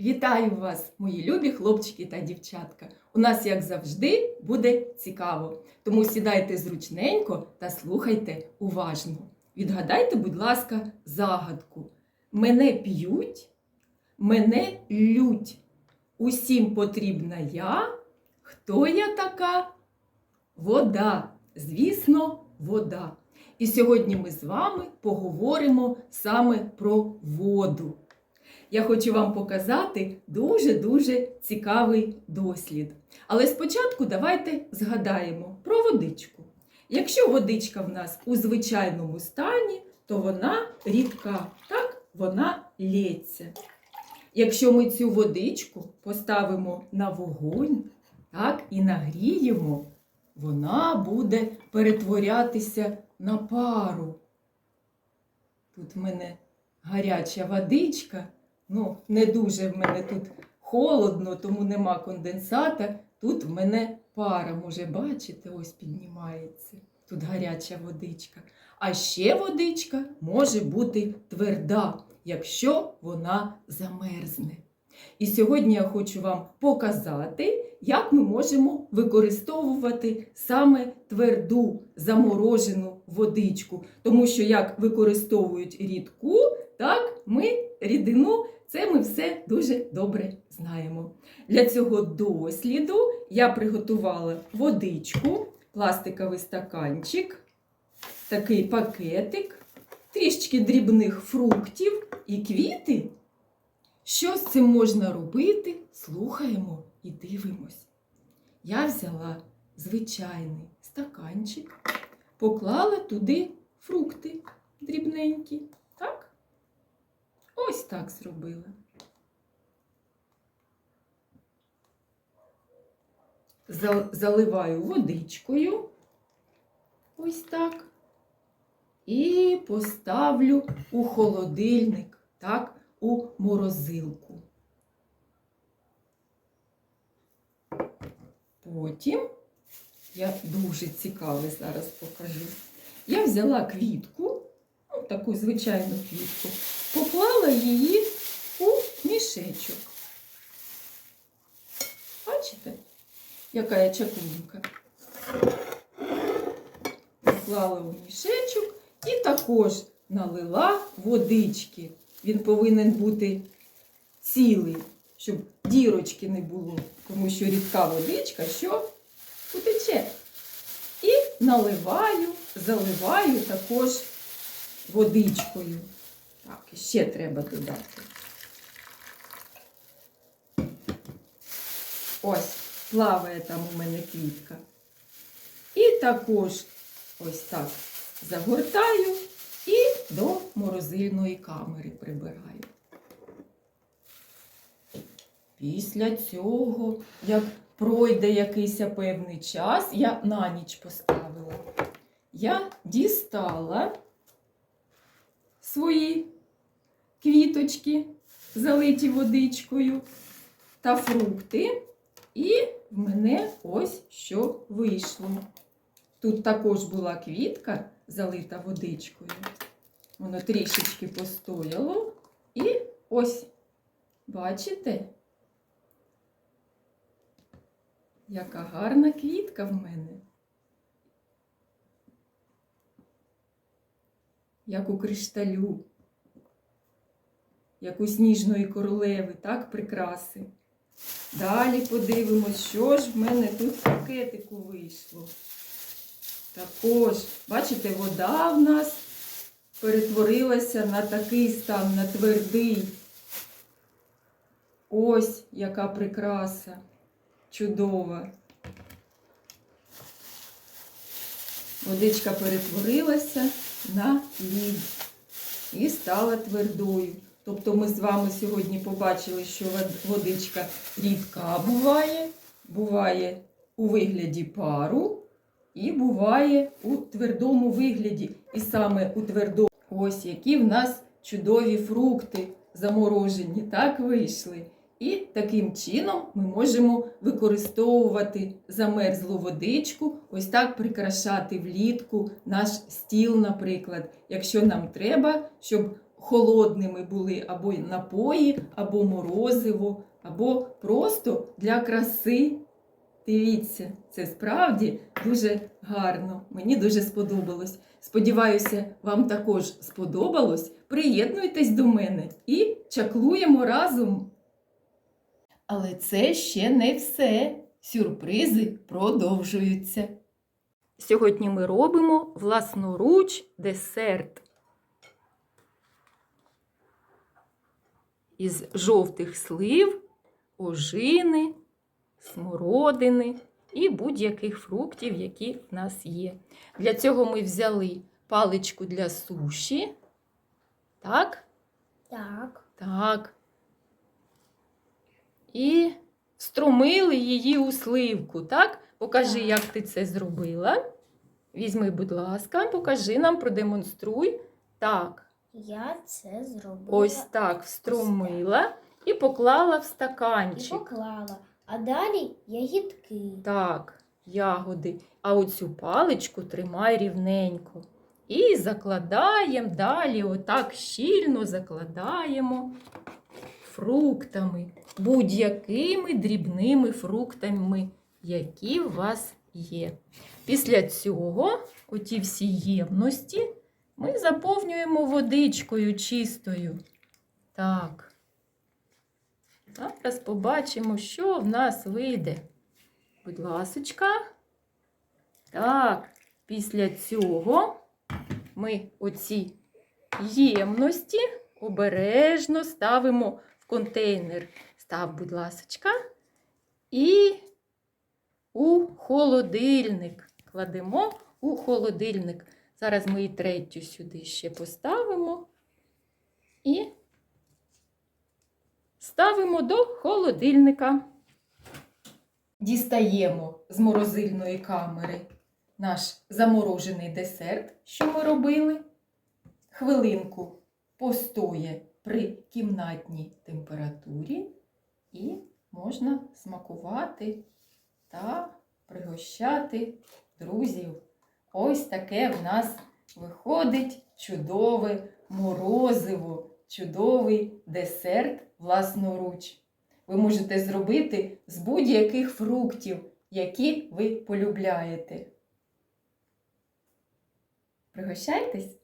Вітаю вас, мої любі хлопчики та дівчатка. У нас, як завжди, буде цікаво. Тому сідайте зручненько та слухайте уважно. Відгадайте, будь ласка, загадку. Мене п'ють, мене лють. Усім потрібна я. Хто я така? Вода. Звісно, вода. І сьогодні ми з вами поговоримо саме про воду. Я хочу вам показати дуже-дуже цікавий дослід. Але спочатку давайте згадаємо про водичку. Якщо водичка в нас у звичайному стані, то вона рідка, так, вона лється. Якщо ми цю водичку поставимо на вогонь, так, і нагріємо, вона буде перетворятися на пару. Тут в мене гаряча водичка. Ну, не дуже в мене тут холодно, тому нема конденсата. Тут в мене пара, може, бачите, ось піднімається. Тут гаряча водичка. А ще водичка може бути тверда, якщо вона замерзне. І сьогодні я хочу вам показати, як ми можемо використовувати саме тверду заморожену водичку. Тому що як використовують рідку, так ми рідину, це ми все дуже добре знаємо. Для цього досліду я приготувала водичку, пластиковий стаканчик, такий пакетик, трішечки дрібних фруктів і квіти. Що з цим можна робити? Слухаємо і дивимось. Я взяла звичайний стаканчик, поклала туди фрукти дрібненькі. Ось так зробила. Заливаю водичкою. Ось так. І поставлю у холодильник, так, у морозилку. Потім я дуже цікаве зараз покажу. Я взяла квітку, ну, таку звичайну квітку, поклала її у мішечок. Бачите, яка я чаклунка? Поклала у мішечок і також налила водички. Він повинен бути цілий, щоб дірочки не було, тому що рідка водичка, що утече. І наливаю, заливаю також водичкою. Так, ще треба додати. Ось, плаває там у мене квітка. І також ось так загортаю і до морозильної камери прибираю. Після цього, як пройде якийсь певний час, я на ніч поставила. Я дістала свої квіточки, залиті водичкою та фрукти, і в мене ось що вийшло. Тут також була квітка, залита водичкою. Воно трішечки постояло. І ось, бачите, яка гарна квітка в мене. Як у кришталю, як у сніжної королеви, так, прикраси. Далі подивимось, що ж в мене тут в пакетику вийшло. Також, бачите, вода в нас перетворилася на такий стан, на твердий. Ось яка прикраса чудова. Водичка перетворилася на лід і стала твердою. Тобто ми з вами сьогодні побачили, що водичка рідка буває, буває у вигляді пару і буває у твердому вигляді. І саме у твердому ось які в нас чудові фрукти заморожені, так вийшли. І таким чином ми можемо використовувати замерзлу водичку, ось так прикрашати влітку наш стіл, наприклад, якщо нам треба, щоб холодними були або напої, або морозиво, або просто для краси. Дивіться, це справді дуже гарно. Мені дуже сподобалось. Сподіваюся, вам також сподобалось. Приєднуйтесь до мене і чаклуємо разом. Але це ще не все. Сюрпризи продовжуються. Сьогодні ми робимо власноруч десерт. Із жовтих слив, ожини, смородини і будь-яких фруктів, які в нас є. Для цього ми взяли паличку для суші. Так, Так. так. І струмили її у сливку, так? Покажи, Так. як ти це зробила. Візьми, будь ласка, покажи нам, продемонструй. Так, Я це зробила ось так встромила і поклала в і стаканчик. поклала. А далі ягідки. Так, ягоди. А оцю паличку тримай рівненько. І закладаємо далі, отак щільно закладаємо фруктами, будь-якими дрібними фруктами, які у вас є. Після цього оті всі ємності ми заповнюємо водичкою чистою. Так. Зараз побачимо, що в нас вийде. Будь ласочка. Так, після цього ми оці ємності обережно ставимо в контейнер. Став, будь ласочка. І у холодильник. Кладемо у холодильник. Зараз ми і третю сюди ще поставимо. І ставимо до холодильника. Дістаємо з морозильної камери наш заморожений десерт, що ми робили. Хвилинку постоє при кімнатній температурі і можна смакувати та пригощати друзів. Ось таке в нас виходить чудове морозиво, чудовий десерт власноруч. Ви можете зробити з будь-яких фруктів, які ви полюбляєте. Пригощайтесь!